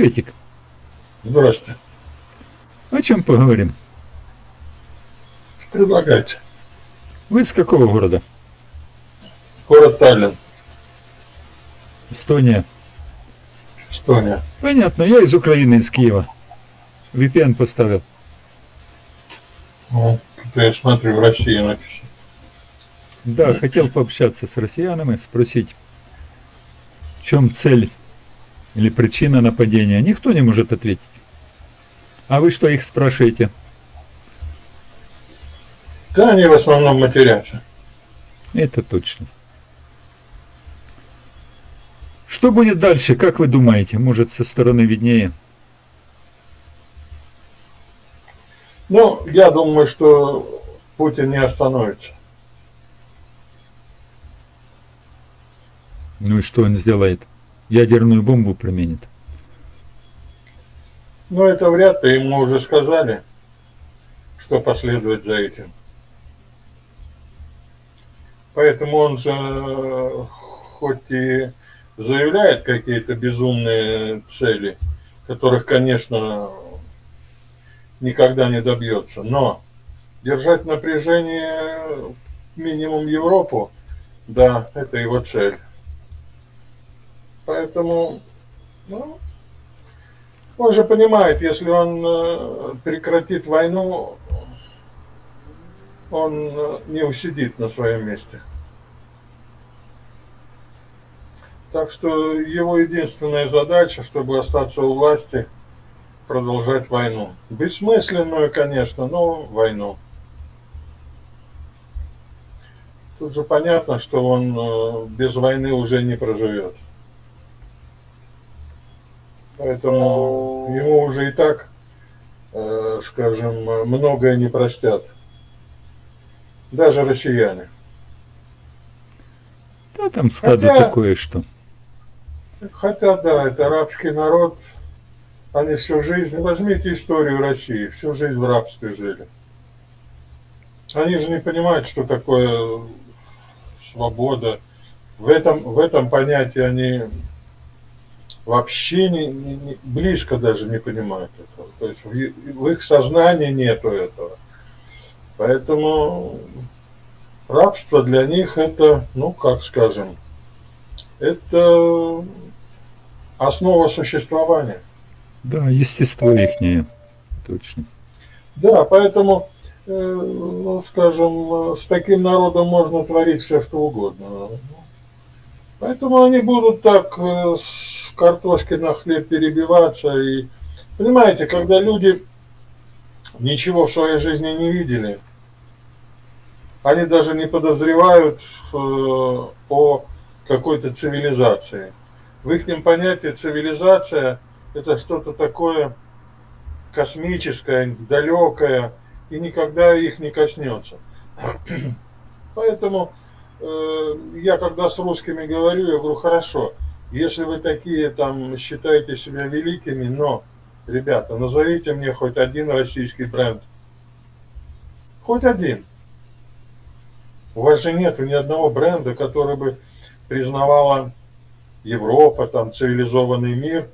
Приветик. Здрасте. О чем поговорим? Предлагайте. Вы с какого города? Город Таллин, Эстония. Эстония. Понятно, я из Украины, из Киева. VPN поставил. Ну, я смотрю, в России написано. Да, хотел пообщаться с россиянами, спросить, в чем цель или причина нападения. Никто не может ответить. А вы что их спрашиваете? Да, они в основном матерятся. Это точно. Что будет дальше, как вы думаете? Может, со стороны виднее? Ну, я думаю, что Путин не остановится. Ну и что он сделает? Ядерную бомбу применит. Но это вряд ли, ему уже сказали, что последует за этим. Поэтому он же, хоть и заявляет какие-то безумные цели, которых, конечно, никогда не добьется, но держать напряжение минимум Европу, да, это его цель. Поэтому, ну, он же понимает, если он э, прекратит войну, он э, не усидит на своем месте. Так что его единственная задача, чтобы остаться у власти, продолжать войну. Бессмысленную, конечно, но войну. Тут же понятно, что он э, без войны уже не проживет. Поэтому ему уже и так, э, скажем, многое не простят. Даже россияне. Да там стадо Хотя- такое, что... Хотя, да, это арабский народ. Они всю жизнь, возьмите историю России, всю жизнь в рабстве жили. Они же не понимают, что такое свобода. В этом, в этом понятии они вообще не, не- не- близко даже не понимают этого. То есть в, в их сознании нету этого. Поэтому рабство для них это, ну как скажем, это основа существования. Да, естество ихнее. Точно. Да, поэтому, э, ну, скажем, э, с таким народом можно творить все, что угодно. Поэтому они будут так с картошкой на хлеб перебиваться. И, понимаете, когда люди ничего в своей жизни не видели, они даже не подозревают э, о какой-то цивилизации. В их понятии цивилизация это что-то такое космическое, далекое, и никогда их не коснется. Поэтому э, я когда с русскими говорю, я говорю, хорошо, если вы такие там считаете себя великими, но, ребята, назовите мне хоть один российский бренд. Хоть один. У вас же нет ни одного бренда, который бы признавала Европа, там цивилизованный мир.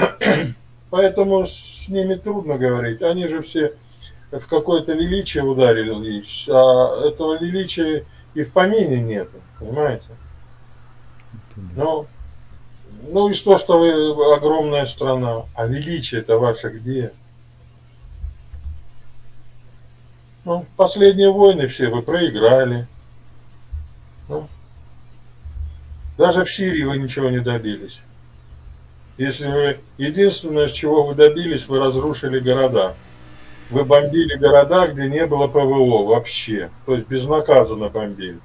Поэтому с ними трудно говорить. Они же все в какое-то величие ударились, а этого величия и в помине нет, понимаете? Ну, ну и что, что вы огромная страна, а величие-то ваше где? Ну, последние войны все вы проиграли. Ну, даже в Сирии вы ничего не добились. Если вы единственное, чего вы добились, вы разрушили города. Вы бомбили города, где не было ПВО вообще. То есть безнаказанно бомбили.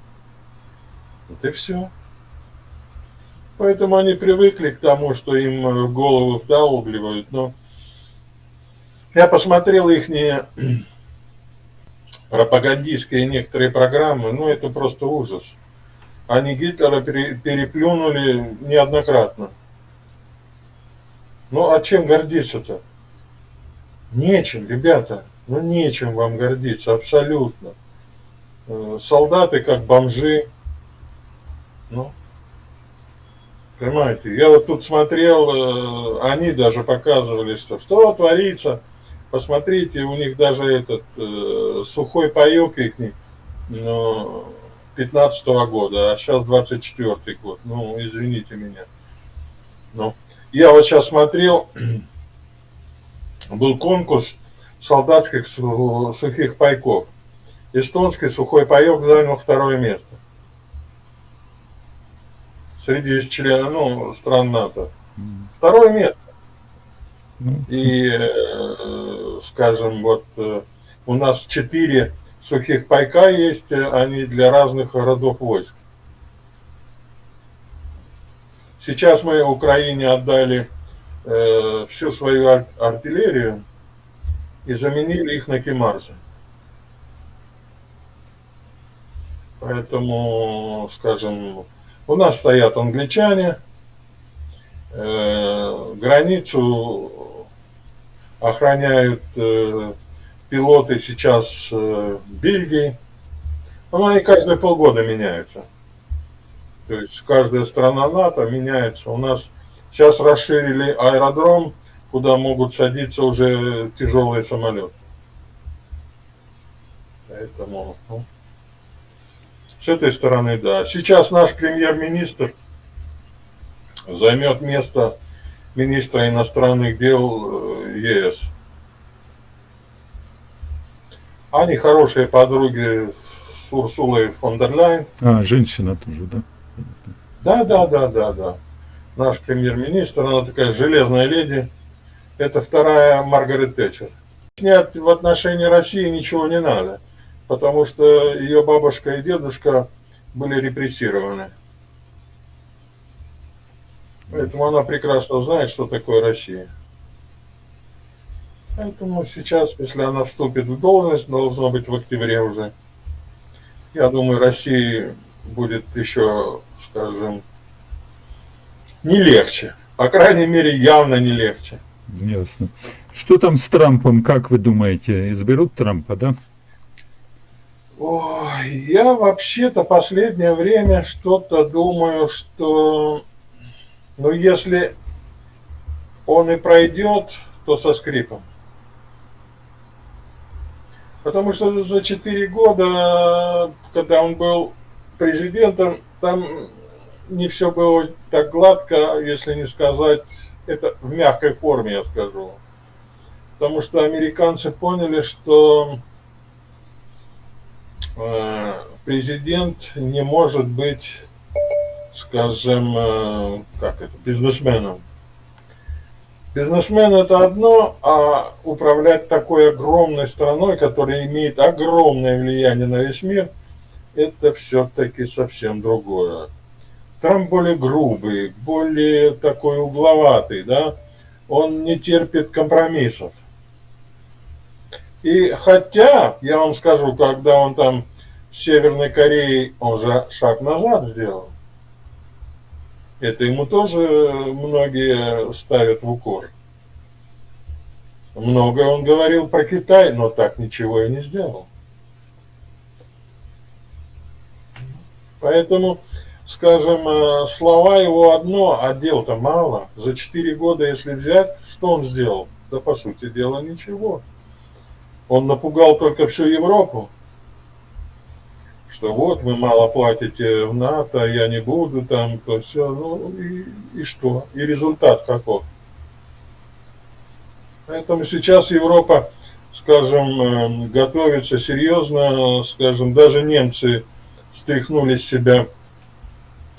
Вот и все. Поэтому они привыкли к тому, что им э, в голову вдалбливают. Но я посмотрел их пропагандистские некоторые программы, ну это просто ужас. Они Гитлера пере- переплюнули неоднократно. Ну а чем гордиться-то? Нечем, ребята. Ну нечем вам гордиться, абсолютно. Э, Солдаты как бомжи. Ну, Понимаете? Я вот тут смотрел, э, они даже показывали, что что творится. Посмотрите, у них даже этот э, сухой паек их ну, 15 года, а сейчас 24 год. Ну, извините меня. Ну, я вот сейчас смотрел, был конкурс солдатских су- сухих пайков. Эстонский сухой паек занял второе место. Среди членов, ну, стран НАТО. Второе место. ну, И, э, скажем, вот э, у нас четыре сухих пайка есть, э, они для разных родов войск. Сейчас мы Украине отдали э, всю свою ар- артиллерию и заменили их на Кимарсы. Поэтому, скажем, у нас стоят англичане, э, границу охраняют э, пилоты сейчас э, Бельгии. Ну, они каждые полгода меняются. То есть каждая страна НАТО меняется. У нас сейчас расширили аэродром, куда могут садиться уже тяжелые самолеты. Поэтому ну, с этой стороны, да. Сейчас наш премьер-министр займет место министра иностранных дел э, ЕС. Они хорошие подруги с Урсулой фон дер Ляйен. А, женщина тоже, да? Да, да, да, да, да. Наш премьер-министр, она такая железная леди. Это вторая Маргарет Тэтчер. Снять в отношении России ничего не надо, потому что ее бабушка и дедушка были репрессированы. Поэтому она прекрасно знает, что такое Россия. Поэтому сейчас, если она вступит в должность, должно быть в октябре уже, я думаю, России будет еще, скажем, не легче. По крайней мере, явно не легче. Ясно. Что там с Трампом, как вы думаете? Изберут Трампа, да? Ой, я вообще-то последнее время что-то думаю, что, ну, если он и пройдет, то со скрипом. Потому что за 4 года, когда он был президентом, там не все было так гладко, если не сказать, это в мягкой форме я скажу. Потому что американцы поняли, что президент не может быть, скажем, э, как это, бизнесменом. Бизнесмен это одно, а управлять такой огромной страной, которая имеет огромное влияние на весь мир, это все-таки совсем другое. Трамп более грубый, более такой угловатый, да, он не терпит компромиссов. И хотя, я вам скажу, когда он там с Северной Кореей, он же шаг назад сделал. Это ему тоже многие ставят в укор. Много он говорил про Китай, но так ничего и не сделал. Поэтому, скажем, э, слова его одно, а дел-то мало. За 4 года, если взять, что он сделал? Да, по сути дела, ничего. Он напугал только всю Европу, что вот вы мало платите в НАТО, я не буду там, то все, ну и, и что? И результат каков? Поэтому сейчас Европа, скажем, э, готовится серьезно, скажем, даже немцы стряхнули с себя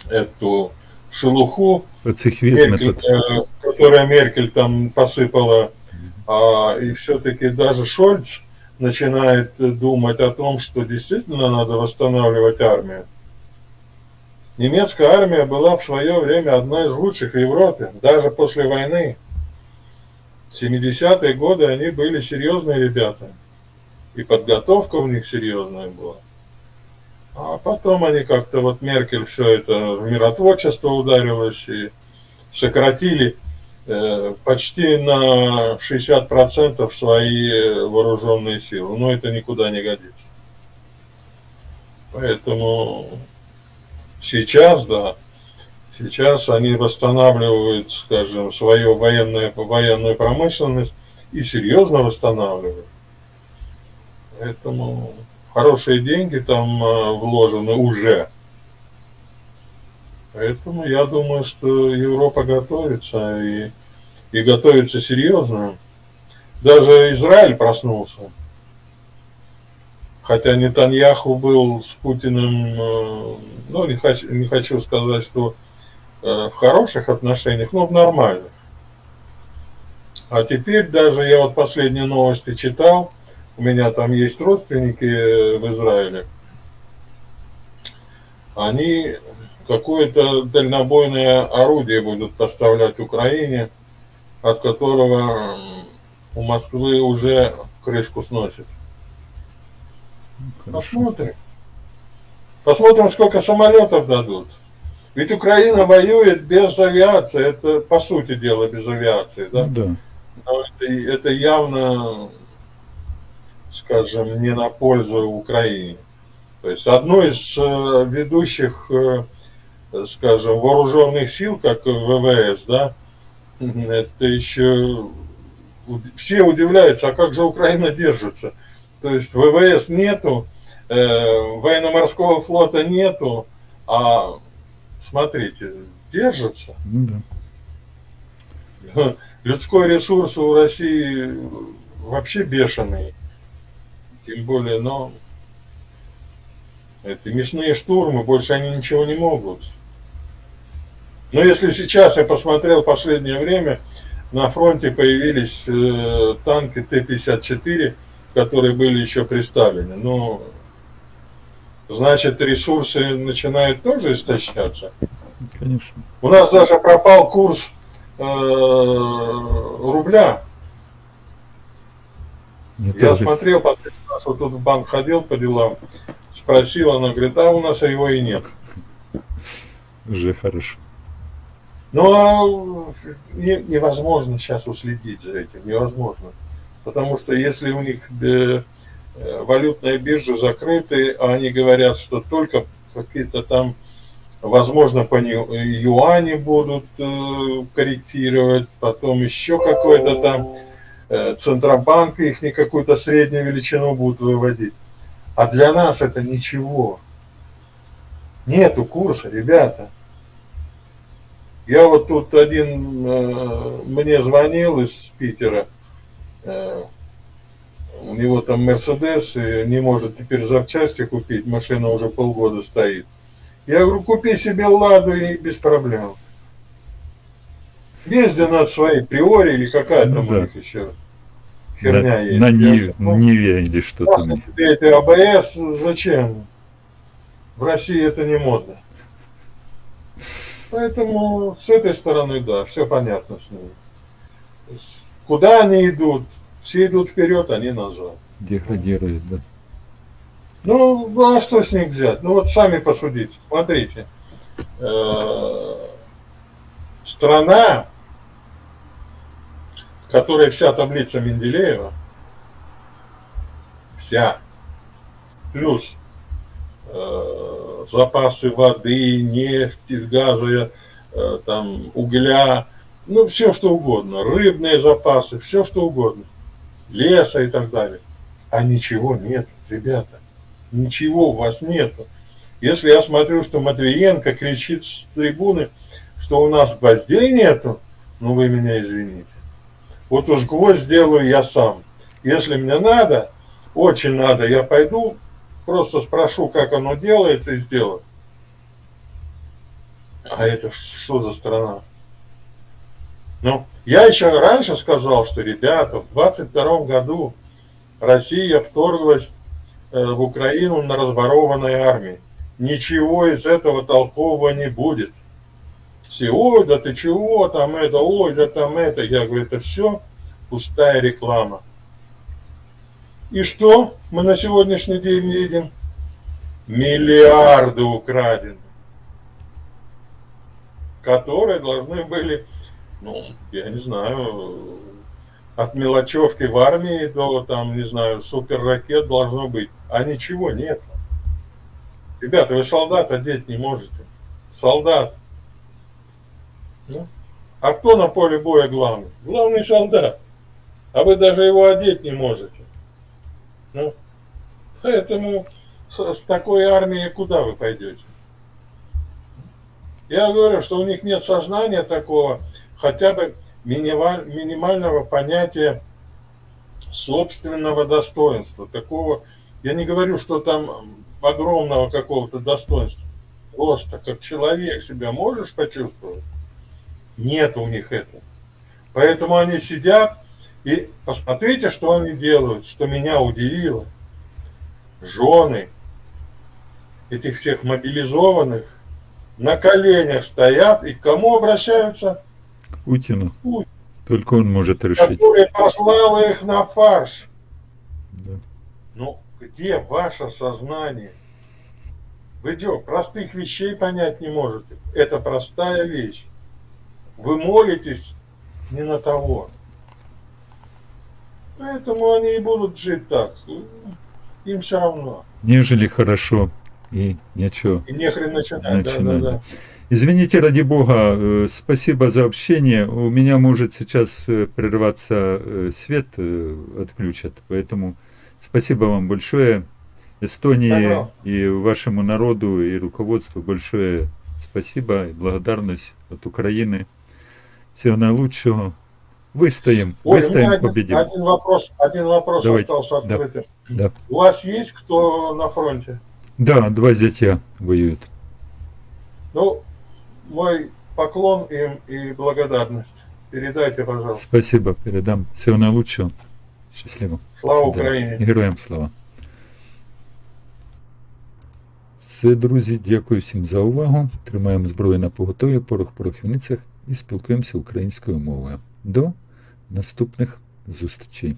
эту шелуху, Меркель, э, которая Меркель там посыпала, а, и все-таки даже Шольц начинает думать о том, что действительно надо восстанавливать армию. Немецкая армия была в свое время одной из лучших в Европе, даже после войны. В 70-е годы они были серьезные ребята, и подготовка у них серьезная была. А потом они как-то, вот Меркель все это в миротворчество ударилась и сократили почти на 60% свои вооруженные силы. Но это никуда не годится. Поэтому сейчас, да, Сейчас они восстанавливают, скажем, свою военную, военную промышленность и серьезно восстанавливают. Поэтому хорошие деньги там э, вложены уже. Поэтому я думаю, что Европа готовится и, и готовится серьезно. Даже Израиль проснулся. Хотя Нетаньяху был с Путиным, э, ну, не хочу, не хочу сказать, что э, в хороших отношениях, но в нормальных. А теперь даже я вот последние новости читал, у меня там есть родственники в Израиле, они какое-то дальнобойное орудие будут поставлять Украине, от которого у Москвы уже крышку сносит. Посмотрим. Посмотрим, сколько самолетов дадут. Ведь Украина воюет без авиации. Это, по сути дела, без авиации. Да? Да. Но это, это явно, скажем, не на пользу Украине. То есть одно из э, ведущих, э, скажем, вооруженных сил, как ВВС, да, это еще все удивляются, а как же Украина держится? То есть ВВС нету, э, военно-морского флота нету, а смотрите, держится. Ну да. Людской ресурс у России вообще бешеный. Тем более, но это мясные штурмы, больше они ничего не могут. Но если сейчас я посмотрел последнее время, на фронте появились э, танки Т-54, которые были еще представлены. Но значит ресурсы начинают тоже истощаться. Конечно. У нас даже пропал курс э, рубля. Не Я тоже- смотрел, последний раз вот тут в банк ходил по делам, спросил, она говорит, а у нас его и нет. Уже хорошо. Но не- невозможно сейчас уследить за этим, невозможно. Потому что если у них э, э, валютные биржи закрыты, а они говорят, что только какие-то там, возможно, по юани будут э, корректировать, потом еще какой-то там э, Центробанк их не какую-то среднюю величину будут выводить. А для нас это ничего. Нету курса, ребята. Я вот тут один э, мне звонил из Питера. Э, у него там Мерседес и не может теперь запчасти купить, машина уже полгода стоит. Я говорю, купи себе ладу и без проблем. Езди на своей приоре или какая там Ну да. у них еще херня на, есть. на Ниве, ну, Ниве или что-то. Это АБС зачем? В России это не модно. Поэтому с этой стороны, да, все понятно с ними. Есть, Куда они идут? Все идут вперед, они назад. Деградирует, да. Ну, ну, а что с них взять? Ну вот сами посудите. Смотрите. Э, Страна, в которой вся таблица Менделеева, вся, плюс э, запасы воды, нефти, газа, э, там, угля, ну, все что угодно, рыбные запасы, все что угодно, леса и так далее. А ничего нет, ребята. Ничего у вас нету. Если я смотрю, что Матвиенко кричит с трибуны, что у нас гвоздей нету, ну вы меня извините. Вот уж гвоздь сделаю я сам. Если мне надо, очень надо, я пойду, просто спрошу, как оно делается и сделаю. А это что за страна? Ну, я еще раньше сказал, что, ребята, в 22 году Россия вторглась э, в Украину на разворованной армии. Ничего из этого толкового не будет. Все, ой, да ты чего там это, ой, да там это. Я говорю, это все пустая реклама. И что мы на сегодняшний день видим? Миллиарды украдены, которые должны были, ну, я не знаю, от мелочевки в армии до, там, не знаю, суперракет должно быть. А ничего нет. Ребята, вы солдат одеть не можете. Солдат. А кто на поле боя главный? Главный солдат. А вы даже его одеть не можете. Ну, поэтому с, такой армией куда вы пойдете? Я говорю, что у них нет сознания такого, хотя бы минималь- минимального понятия собственного достоинства. Такого, я не говорю, что там огромного какого-то достоинства. Просто как человек себя можешь почувствовать? Нет у них этого. Поэтому они сидят и посмотрите, что они делают, что меня удивило. Жены этих всех мобилизованных на коленях стоят и к кому обращаются? К Путину. Путин. Только он может решить. Который послал их на фарш. Да. Ну, где ваше сознание? Вы что, простых вещей понять не можете? Это простая вещь. Вы молитесь не на того. Поэтому они и будут жить так. Им все равно. Нежели хорошо и ничего. И нехрен начинать. Начинать, да, да. да. Извините, ради бога, э, спасибо за общение. У меня может сейчас э, прерваться э, свет, отключат, поэтому спасибо вам большое. Эстонии Пожалуйста. и вашему народу и руководству большое спасибо и благодарность от Украины. Всего наилучшего. Выстоим, Ой, у меня выстоим, один, победим. один вопрос, один вопрос Давайте. остался Да. открытым. Да. У вас есть кто на фронте? да, два зятя воюют. Ну, мой поклон им и благодарность. Передайте, пожалуйста. Спасибо, передам. Всего наилучшего. Счастливо. Слава До свидання. Україні! Героям слава. Все, друзі, дякую всім за увагу. Тримаємо зброю на поготові, порох в порохівницях і спілкуємося українською мовою. До наступних зустрічей.